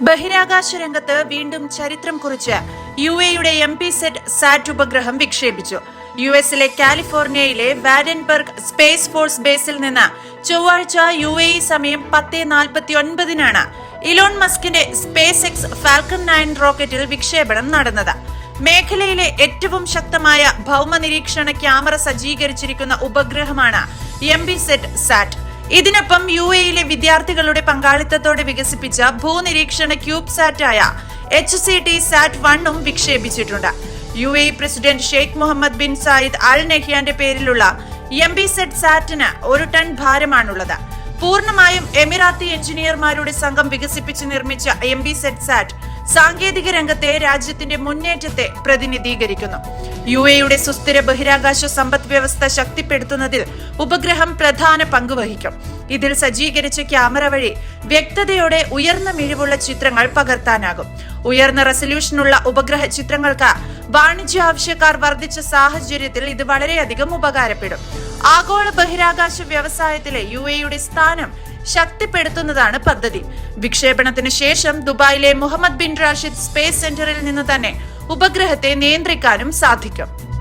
ബഹിരാകാശ രംഗത്ത് വീണ്ടും ചരിത്രം കുറിച്ച് യു എയുടെ എം പി സെറ്റ് സാറ്റ് ഉപഗ്രഹം വിക്ഷേപിച്ചു. യു എസിലെ കാലിഫോർണിയയിലെ വാഡൻബർഗ് സ്പേസ് ഫോഴ്സ് ബേസിൽ നിന്ന് ചൊവ്വാഴ്ച യു എ ഇ സമയം പത്ത് നാൽപ്പത്തി ഒൻപതിനാണ് ഇലോൺ മസ്കിന്റെ സ്പേസ് എക്സ് ഫാൽക്കൺ നയൻ റോക്കറ്റിൽ വിക്ഷേപണം നടന്നത്. മേഖലയിലെ ഏറ്റവും ശക്തമായ ഭൗമ നിരീക്ഷണ ക്യാമറ സജ്ജീകരിച്ചിരിക്കുന്ന ഉപഗ്രഹമാണ് എം ബി സെറ്റ് സാറ്റ്. ഇതിനൊപ്പം യു എയിലെ വിദ്യാർത്ഥികളുടെ പങ്കാളിത്തത്തോടെ വികസിപ്പിച്ച ഭൂനിരീക്ഷണ ക്യൂബ് സാറ്റായ എച്ച് സി ടി സാറ്റ് വണ്ണും വിക്ഷേപിച്ചിട്ടുണ്ട്. U A president Sheikh Mohamed bin Zayed Al നെഹ്യാന്റെ പേരിലുള്ള എം ബി സെറ്റ് സാറ്റിന് ഒരു ടൺ ഭാരമാണുള്ളത്. പൂർണമായും എമിറാത്തി എഞ്ചിനീയർമാരുടെ സംഘം വികസിപ്പിച്ച് നിർമ്മിച്ച എം ബി സെറ്റ് സാറ്റ് സാങ്കേതിക രംഗത്തെ രാജ്യത്തിന്റെ മുന്നേറ്റത്തെ പ്രതിനിധീകരിക്കുന്നു. യു എയുടെ സുസ്ഥിര ബഹിരാകാശ സമ്പദ് വ്യവസ്ഥ ശക്തിപ്പെടുത്തുന്നതിൽ ഉപഗ്രഹം പ്രധാന പങ്ക് വഹിക്കും. ഇതിൽ സജ്ജീകരിച്ച ക്യാമറ വഴി വ്യക്തതയോടെ ഉയർന്ന മിഴിവുള്ള ചിത്രങ്ങൾ പകർത്താനാകും. ഉയർന്ന റെസല്യൂഷനുള്ള ഉപഗ്രഹ ചിത്രങ്ങൾക്ക് വാണിജ്യ ആവശ്യക്കാർ വർദ്ധിച്ച സാഹചര്യത്തിൽ ഇത് വളരെയധികം ഉപകാരപ്പെടും. ആഗോള ബഹിരാകാശ വ്യവസായത്തിലെ യു എയുടെ സ്ഥാനം ശക്തിപ്പെടുത്തുന്നതാണ് പദ്ധതി. വിക്ഷേപണത്തിന് ശേഷം ദുബായിലെ മുഹമ്മദ് ബിൻ റാഷിദ് സ്പേസ് സെന്ററിൽ നിന്ന് തന്നെ ഉപഗ്രഹത്തെ നിയന്ത്രിക്കാനും സാധിക്കും.